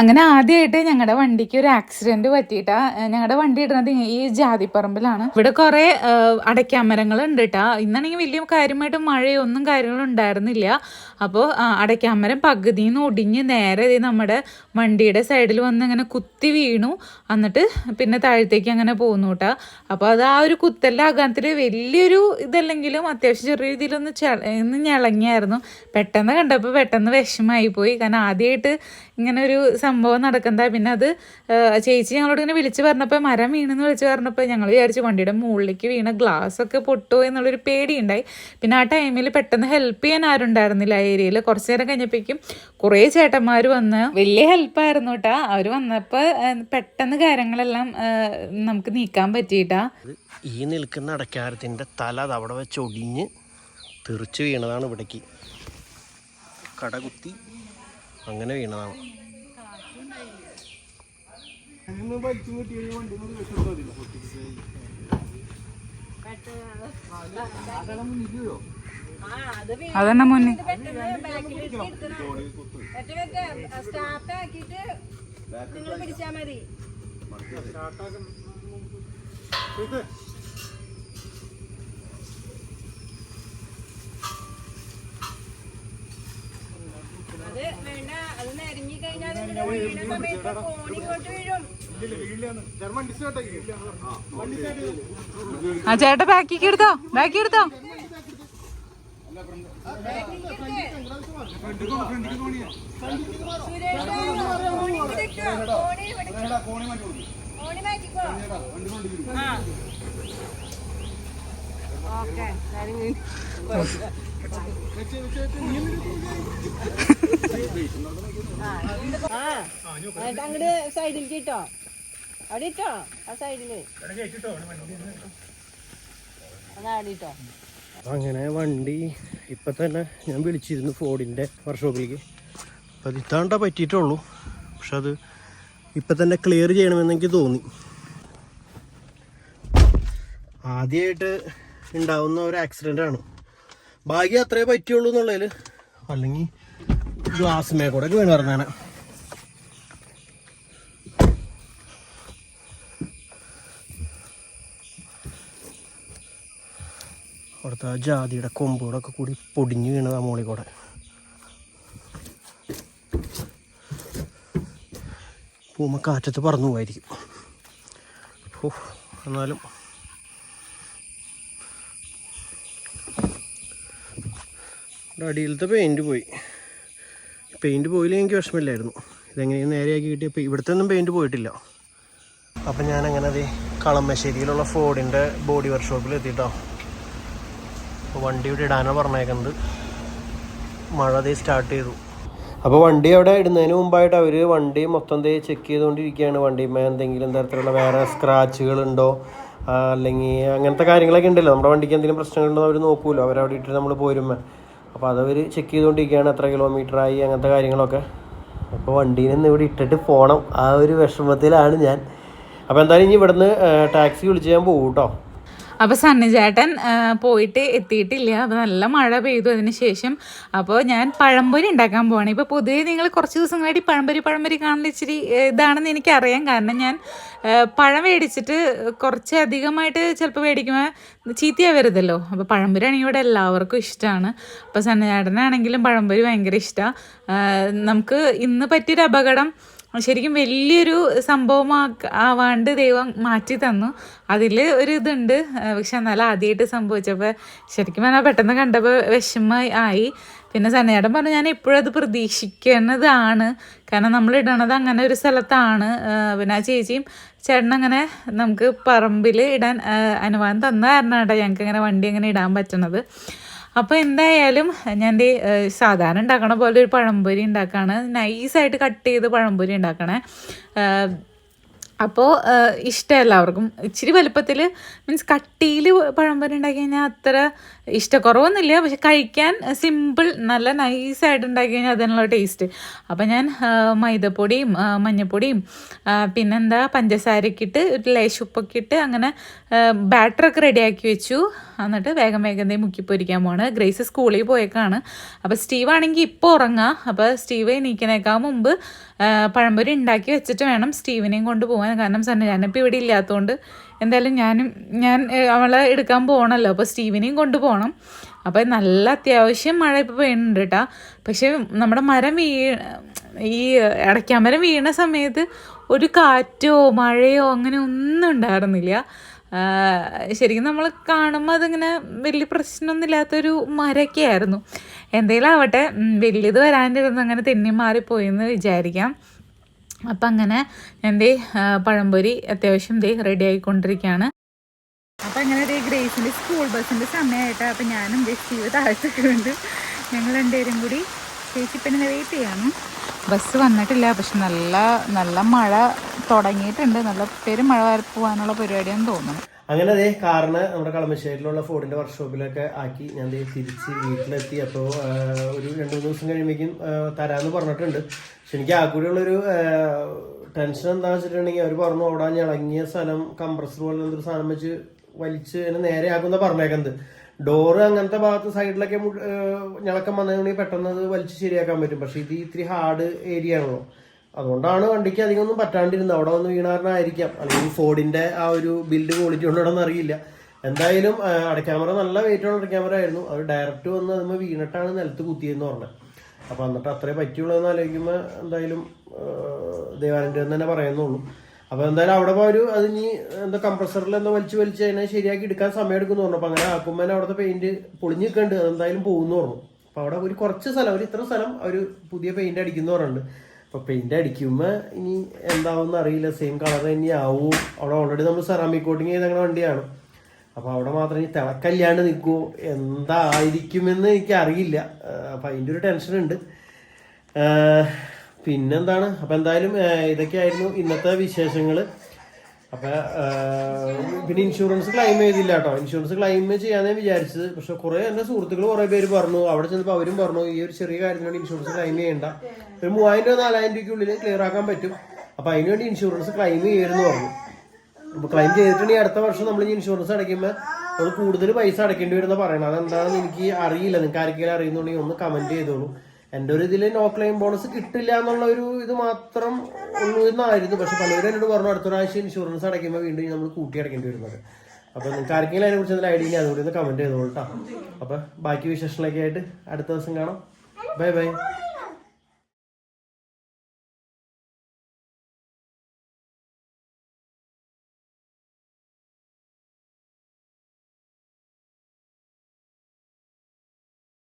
അങ്ങനെ ആദ്യമായിട്ട് ഞങ്ങളുടെ വണ്ടിക്ക് ഒരു ആക്സിഡന്റ് പറ്റിയിട്ടാ. ഞങ്ങളുടെ വണ്ടി ഇടുന്നത് ഈ ജാതിപ്പറമ്പിലാണ്. ഇവിടെ കുറെ അടയ്ക്കാമരങ്ങൾ ഉണ്ട് കേട്ടാ ഇന്നാണെങ്കിൽ വലിയ കാര്യമായിട്ട് മഴയൊന്നും കാര്യങ്ങളും ഉണ്ടായിരുന്നില്ല. അപ്പോൾ അടയ്ക്കാമരം പകുതിയിൽ നിന്ന് ഒടിഞ്ഞ് നേരെ നമ്മുടെ വണ്ടിയുടെ സൈഡിൽ വന്ന് ഇങ്ങനെ കുത്തി വീണു. എന്നിട്ട് പിന്നെ താഴത്തേക്ക് അങ്ങനെ പോകുന്നു കേട്ടാ അപ്പോൾ അത് ആ ഒരു കുത്തലിന്റെ ആഘാതത്തിൽ വലിയൊരു ഇതല്ലെങ്കിലും അത്യാവശ്യം ചെറിയ രീതിയിലൊന്ന് ഇന്ന് ഒന്ന് പെട്ടെന്ന് കണ്ടപ്പോൾ പെട്ടെന്ന് വിഷമായി പോയി. കാരണം ആദ്യമായിട്ട് ഇങ്ങനെ ഒരു സംഭവം നടക്കുന്നത് പിന്നെ അത് ചേച്ചി ഞങ്ങളോട് ഇങ്ങനെ വിളിച്ച് പറഞ്ഞപ്പോൾ മരം വീണെന്ന് വിളിച്ച് പറഞ്ഞപ്പോൾ ഞങ്ങൾ വിചാരിച്ചു വണ്ടിയുടെ മുകളിലേക്ക് വീണ ഗ്ലാസ് ഒക്കെ പൊട്ടുമോ എന്നുള്ളൊരു പേടിയുണ്ടായി. പിന്നെ ആ ടൈമിൽ പെട്ടെന്ന് ഹെൽപ്പ് ചെയ്യാൻ ആരും ഉണ്ടായിരുന്നില്ല ആ ഏരിയയിൽ കുറച്ച് നേരം കഴിഞ്ഞപ്പോഴേക്കും കുറേ ചേട്ടന്മാർ വന്ന് വലിയ ഹെൽപ്പായിരുന്നു കേട്ടാ അവർ വന്നപ്പോൾ പെട്ടെന്ന് കാര്യങ്ങളെല്ലാം നമുക്ക് നീക്കാൻ പറ്റിയിട്ടാ. ഈ നിൽക്കുന്ന അടക്കാരത്തിന്റെ തല അത് അവിടെ വെച്ച് ഒടിഞ്ഞ് തെറിച്ച് വീണതാണ് ഇവിടേക്ക്. കട കുത്തി അങ്ങനെ വീണതാണ്. അതന്നെ മുന്നേ? സ്റ്റാർട്ട് ആക്കിയിട്ട് നിങ്ങൾ പിടിച്ചാ മതി അത് വേണ്ട അത് നരങ്ങി കഴിഞ്ഞാൽ അതിന്റെ വീണ സമയത്ത് ഫോണിങ്ങോട്ട് വീഴും ആ ചേട്ടാ ബാക്കിക്ക് എടുത്തോ? ബാക്കി എടുത്തോ? ഓക്കെ. അങ്ങോട്ട് സൈഡിലേക്ക് ഇട്ടോ. അവിടെ ഇട്ടോ ആ സൈഡിൽ അങ്ങാടി ഇട്ടോ. അങ്ങനെ വണ്ടി ഇപ്പം തന്നെ ഞാൻ വിളിച്ചിരുന്നു ഫോർഡിന്റെ വർക്ക്ഷോപ്പിലേക്ക് അപ്പം അത് ഇത്താണ്ട പറ്റിയിട്ടുള്ളൂ. പക്ഷെ അത് ഇപ്പം തന്നെ ക്ലിയർ ചെയ്യണമെന്നെനിക്ക് തോന്നി. ആദ്യമായിട്ട് ഉണ്ടാവുന്ന ഒരു ആക്സിഡന്റ് ആണ്. ഭാഗ്യം അത്രേ പറ്റിയുള്ളൂ എന്നുള്ളതിൽ അല്ലെങ്കിൽ ഗ്ലാസ് കൂടെ വീണ് പറഞ്ഞാണ് അവിടുത്തെ ആ ജാതിയുടെ കൊമ്പുകളൊക്കെ കൂടി പൊടിഞ്ഞു വീണത് ആ മോളി കൂടെ. പൂമ കാറ്റത്ത് പറന്നു പോയിരിക്കും ഓ എന്നാലും അടിയിലത്തെ പെയിന്റ് പോയി. പെയിന്റ് പോയില്ല എനിക്ക് വിഷമമില്ലായിരുന്നു ഇതെങ്ങനെയും നേരെയാക്കി കിട്ടിയപ്പോൾ ഇവിടുത്തെ ഒന്നും പെയിന്റ് പോയിട്ടില്ല. അപ്പം അങ്ങനെ അത് കളമശ്ശേരിയിലുള്ള ഫോർഡിന്റെ ബോഡി വർക്ക്ഷോപ്പിൽ എത്തിയിട്ടോ അപ്പോൾ വണ്ടി ഇവിടെ ഇടാനാണ് പറഞ്ഞേക്കുന്നത്. മഴ അതേ സ്റ്റാർട്ട് ചെയ്തു. അപ്പോൾ വണ്ടി അവിടെ ഇടുന്നതിന് മുമ്പായിട്ട് അവർ വണ്ടി മൊത്തം ദേ ചെക്ക് ചെയ്തുകൊണ്ടിരിക്കുകയാണ്. വണ്ടിമേ എന്തെങ്കിലും തരത്തിലുള്ള വേറെ സ്ക്രാച്ചുകൾ ഉണ്ടോ? അല്ലെങ്കിൽ അങ്ങനത്തെ കാര്യങ്ങളൊക്കെ ഉണ്ടല്ലോ. നമ്മുടെ വണ്ടിക്ക് എന്തെങ്കിലും പ്രശ്നങ്ങളുണ്ടോ അവർ നോക്കുമല്ലോ അവരവിടെ ഇട്ടിട്ട് നമ്മൾ പോരുമ്പോൾ അപ്പോൾ അതവർ ചെക്ക് ചെയ്തുകൊണ്ടിരിക്കുകയാണ് എത്ര കിലോമീറ്റർ ആയി അങ്ങനത്തെ കാര്യങ്ങളൊക്കെ. അപ്പോൾ വണ്ടിയിൽ നിന്ന് ഇവിടെ ഇട്ടിട്ട് പോകണം ആ ഒരു വിഷമത്തിലാണ് ഞാൻ. അപ്പോൾ എന്തായാലും ഇനി ഇവിടുന്ന് ടാക്സി വിളിച്ച് ഞാൻ പോകും കേട്ടോ അപ്പോൾ സണ്ണി ചേട്ടൻ പോയിട്ട് എത്തിയിട്ടില്ല. അപ്പോൾ നല്ല മഴ പെയ്തു അതിന് ശേഷം. അപ്പോൾ ഞാൻ പഴംപൊരി ഉണ്ടാക്കാൻ പോവാണ്. ഇപ്പോൾ പൊതുവെ നിങ്ങൾ കുറച്ച് ദിവസങ്ങളായിട്ട് പഴംപൊരി പഴംപൊരി കാണുന്ന ഇച്ചിരി ഇതാണെന്ന് എനിക്കറിയാം. കാരണം ഞാൻ പഴം മേടിച്ചിട്ട് കുറച്ച് അധികമായിട്ട് ചിലപ്പോൾ മേടിക്കുമ്പോൾ ചീത്തയാവരുതല്ലോ. അപ്പോൾ പഴംപൊരി ആണെങ്കിൽ ഇവിടെ എല്ലാവർക്കും ഇഷ്ടമാണ് അപ്പോൾ സണ്ണി ചേട്ടനാണെങ്കിലും പഴംപൊരി ഭയങ്കര ഇഷ്ടമാണ് നമുക്ക് ഇന്ന് പറ്റിയൊരു അപകടം ശരിക്കും വലിയൊരു സംഭവമാ ആവാണ്ട് ദൈവം മാറ്റി തന്നു. അതിൽ ഒരു ഇതുണ്ട്. പക്ഷെ എന്നാലും ആദ്യമായിട്ട് സംഭവിച്ചപ്പോൾ ശരിക്കും പറഞ്ഞാൽ പെട്ടെന്ന് കണ്ടപ്പോൾ വിഷമമായി ആയി. പിന്നെ സന്നേടം പറഞ്ഞു ഞാൻ എപ്പോഴും അത് പ്രതീക്ഷിക്കുന്നതാണ് കാരണം നമ്മൾ ഇടണത് അങ്ങനെ ഒരു സ്ഥലത്താണ്. പിന്നെ ആ ചേച്ചിയും ചേട്ടൻ അങ്ങനെ നമുക്ക് പറമ്പിൽ ഇടാൻ അനുവാദം തന്ന കാരണമാണ് ഞങ്ങൾക്ക് അങ്ങനെ വണ്ടി അങ്ങനെ ഇടാൻ പറ്റണത്. അപ്പോൾ എന്തായാലും ഞാൻ സാധാരണ ഉണ്ടാക്കണ പോലെ ഒരു പഴംപൊരി ഉണ്ടാക്കുകയാണ് നൈസായിട്ട് കട്ട് ചെയ്ത് പഴംപൊരി ഉണ്ടാക്കണേ. അപ്പോൾ ഇഷ്ടം എല്ലാവർക്കും. ഇച്ചിരി വലുപ്പത്തിൽ മീൻസ് കട്ടിയിൽ പഴംപൊരി ഉണ്ടാക്കി കഴിഞ്ഞാൽ അത്ര ഇഷ്ടക്കുറവൊന്നുമില്ല. പക്ഷെ കഴിക്കാൻ സിമ്പിൾ നല്ല നൈസായിട്ട് ഉണ്ടാക്കി കഴിഞ്ഞാൽ അതിനുള്ള ടേസ്റ്റ് അപ്പം ഞാൻ മൈദപ്പൊടിയും മഞ്ഞപ്പൊടിയും പിന്നെന്താ പഞ്ചസാരയൊക്കെ ഇട്ട് ഒരു ലേശുപ്പൊക്കെ ഇട്ട് അങ്ങനെ ബാറ്ററൊക്കെ റെഡിയാക്കി വെച്ചു. എന്നിട്ട് വേഗം വേഗം ദേ മുക്കിപ്പൊരിക്കാൻ പോവാണ്. ഗ്രേസ് സ്കൂളിൽ പോയേക്കാണ്. അപ്പോൾ സ്റ്റീവ് ആണെങ്കിൽ ഇപ്പോൾ ഉറങ്ങാം. അപ്പോൾ സ്റ്റീവ് എണീക്കണേക്കാൾ മുമ്പ് പഴംപൊരി ഉണ്ടാക്കി വെച്ചിട്ട് വേണം സ്റ്റീവിനെയും കൊണ്ട് പോകാൻ കാരണം സന്നജാനിപ്പോൾ ഇവിടെ ഇല്ലാത്തതുകൊണ്ട് എന്തായാലും ഞാനും ഞാൻ അവളെ എടുക്കാൻ പോകണമല്ലോ അപ്പോൾ സ്റ്റീവിനെയും കൊണ്ടുപോകണം അപ്പോൾ നല്ല അത്യാവശ്യം മഴ ഇപ്പോൾ പെയ്യുന്നുണ്ട് കേട്ടോ പക്ഷേ നമ്മുടെ മരം വീ ഈ അടയ്ക്കാമരം വീണ സമയത്ത് ഒരു കാറ്റോ മഴയോ അങ്ങനെ ഒന്നും ഉണ്ടായിരുന്നില്ല. ശരിക്കും നമ്മൾ കാണുമ്പോൾ അതിങ്ങനെ വലിയ പ്രശ്നമൊന്നും ഇല്ലാത്തൊരു മരമൊക്കെ ആയിരുന്നു. എന്തെങ്കിലും ആവട്ടെ വലിയത് വരാനിരുന്ന് അങ്ങനെ തെന്നി മാറിപ്പോയി എന്ന് വിചാരിക്കാം. അപ്പം അങ്ങനെ എന്റെ പഴംപൊരി അത്യാവശ്യം ദേ റെഡി ആയിക്കൊണ്ടിരിക്കുകയാണ് അപ്പം അങ്ങനെ ദേ ഗ്രേസിന്റെ സ്കൂൾ ബസ്സിന്റെ സമയമായിട്ട് അപ്പം ഞാനും ജസ്റ്റ് സ്റ്റീവ് താഴ്ത്തിട്ടുണ്ട് ഞങ്ങൾ രണ്ടുപേരും കൂടി ചേച്ചി പിന്നെ വെയിറ്റ് ചെയ്യണം. ബസ് വന്നിട്ടില്ല പക്ഷെ നല്ല നല്ല മഴ തുടങ്ങിയിട്ടുണ്ട്. നല്ല പേര് മഴ വരെ പോകാനുള്ള പരിപാടിയാണെന്ന് തോന്നുന്നു. അങ്ങനെ അതേ കാറിന് നമ്മുടെ കളമശ്ശേരിയിലുള്ള ഫോർഡിന്റെ വർക്ക്ഷോപ്പിലൊക്കെ ആക്കി ഞാൻ തിരിച്ച് വീട്ടിലെത്തി. അപ്പോൾ ഒരു രണ്ട് മൂന്ന് ദിവസം കഴിയുമ്പോഴേക്കും തരാമെന്ന് പറഞ്ഞിട്ടുണ്ട്. പക്ഷെ എനിക്ക് ആ കൂടിയുള്ളൊരു ടെൻഷൻ എന്താണെന്ന് വെച്ചിട്ടുണ്ടെങ്കിൽ അവർ പറഞ്ഞു അവിടെ ഇളങ്ങിയ സ്ഥലം കംപ്രസർ പോലെ എന്തൊരു സാധനം വെച്ച് വലിച്ച് അതിനെ നേരെയാക്കുന്ന പറഞ്ഞേക്കുന്നത്. ഡോറ് അങ്ങനത്തെ ഭാഗത്ത് സൈഡിലൊക്കെ ഞളക്കം വന്നിട്ടുണ്ടെങ്കിൽ പെട്ടെന്ന് അത് വലിച്ച് ശരിയാക്കാൻ പറ്റും. പക്ഷെ ഇത് ഇത്തിരി ഹാർഡ് ഏരിയ ആണല്ലോ. അതുകൊണ്ടാണ് വണ്ടിക്ക് അധികം ഒന്നും പറ്റാണ്ടിരുന്നത്. അവിടെ വന്ന് വീണാറിനായിരിക്കാം. അല്ലെങ്കിൽ ഫോർഡിന്റെ ആ ഒരു ബിൽഡ് ക്വാളിറ്റി കൊണ്ടാണെന്ന് അറിയില്ല. എന്തായാലും അട അടക്യാമറ നല്ല വെയിറ്റ് ഉള്ള അടക്യാമറ ആയിരുന്നു. അത് ഡയറക്റ്റ് വന്ന് അതുമ്പോൾ വീണിട്ടാണ് നിലത്ത് കുത്തിയെന്ന് പറഞ്ഞത് അപ്പൊ എന്നിട്ട് അത്രേ പറ്റിയുള്ളൂ ആലോചിക്കുമ്പോൾ എന്തായാലും ദേവാനന്റെ തന്നെ പറയുന്നുള്ളൂ. അപ്പോൾ എന്തായാലും അവിടെ ഒരു അത് ഇനി എന്താ കംപ്രസറിൽ എന്താ വലിച്ച് വലിച്ച് അതിനെ ശരിയാക്കി എടുക്കാൻ സമയം എടുക്കുന്നു പറഞ്ഞു. അപ്പൊ അങ്ങനെ ആക്കുമ്പോൾ അവിടുത്തെ പെയിന്റ് പൊളിഞ്ഞ് നിൽക്കുന്നുണ്ട്. അതെന്തായാലും പോകുന്നു പറഞ്ഞു. അപ്പോൾ അവിടെ ഒരു കുറച്ച് സ്ഥലം ഒരു ഇത്ര സ്ഥലം അവർ പുതിയ പെയിന്റ് അടിക്കുന്നു പറഞ്ഞിട്ടുണ്ട്. അപ്പൊ പെയിന്റ് അടിക്കുമ്പോ ഇനി എന്താവും അറിയില്ല. സെയിം കളർ തന്നെ ആവും. അവിടെ ഓൾറെഡി നമ്മൾ സെറാമിക് കോട്ടിങ് ചെയ്ത വണ്ടിയാണ്. അപ്പൊ അവിടെ മാത്രം ഇനി തിളക്കല്ലാണ്ട് നിൽക്കുമോ എന്തായിരിക്കുമെന്ന് എനിക്ക് അറിയില്ല അപ്പൊ അതിന്റെ ഒരു ആഹ് പിന്നെന്താണ്? അപ്പൊ എന്തായാലും ഇതൊക്കെയായിരുന്നു ഇന്നത്തെ വിശേഷങ്ങൾ. അപ്പൊ ആഹ് പിന്നെ ഇൻഷുറൻസ് ക്ലെയിം ചെയ്തില്ല കേട്ടോ ഇൻഷുറൻസ് ക്ലെയിം ചെയ്യാന്നേ വിചാരിച്ചത്. പക്ഷെ കുറെ എന്റെ സുഹൃത്തുക്കൾ കുറെ പേര് പറഞ്ഞു. അവിടെ ചെന്നപ്പോൾ അവരും പറഞ്ഞു ഈ ഒരു ചെറിയ കാര്യത്തിനോട് ഇൻഷുറൻസ് ക്ലെയിം ചെയ്യണ്ട. ഒരു മൂവായിരം രൂപ നാലായിരം രൂപയ്ക്കുള്ളിൽ ക്ലിയർ ആക്കാൻ പറ്റും. അപ്പൊ അതിനുവേണ്ടി ഇൻഷുറൻസ് ക്ലെയിം ചെയ്യരുതെന്ന് പറഞ്ഞു. അപ്പൊ ക്ലെയിം ചെയ്തിട്ടുണ്ടെങ്കിൽ അടുത്ത വർഷം നമ്മൾ ഇൻഷുറൻസ് അടയ്ക്കുമ്പോൾ നമ്മൾ കൂടുതൽ പൈസ അടയ്ക്കേണ്ടി വരുന്ന പറയണം. അതെന്താണെന്ന് എനിക്ക് അറിയില്ല. നിങ്ങൾക്ക് ആർക്കെങ്കിലും അറിയുന്നുണ്ടെങ്കിൽ ഒന്ന് കമന്റ് ചെയ്തോളൂ. എന്റെ ഒരു ഇതിൽ നോ ക്ലെയിം ബോണസ് കിട്ടില്ല എന്നുള്ള ഒരു ഇത് മാത്രം ഉള്ളൂ എന്നായിരുന്നു പക്ഷെ പലരും എന്നോട് പറഞ്ഞു അടുത്ത പ്രാവശ്യം ഇൻഷുറൻസ് അടയ്ക്കുമ്പോൾ വീണ്ടും നമ്മൾ കൂട്ടി അടയ്ക്കേണ്ടി വരുന്നത്. അപ്പോൾ നിങ്ങൾക്ക് ആർക്കെങ്കിലും അതിനെ കുറിച്ച് ഐഡിയ അതുകൂടി ഒന്ന് കമന്റ് ചെയ്തോളൂ കേട്ടോ അപ്പൊ ബാക്കി വിശേഷങ്ങളൊക്കെ ആയിട്ട് അടുത്ത ദിവസം കാണാം. Bye bye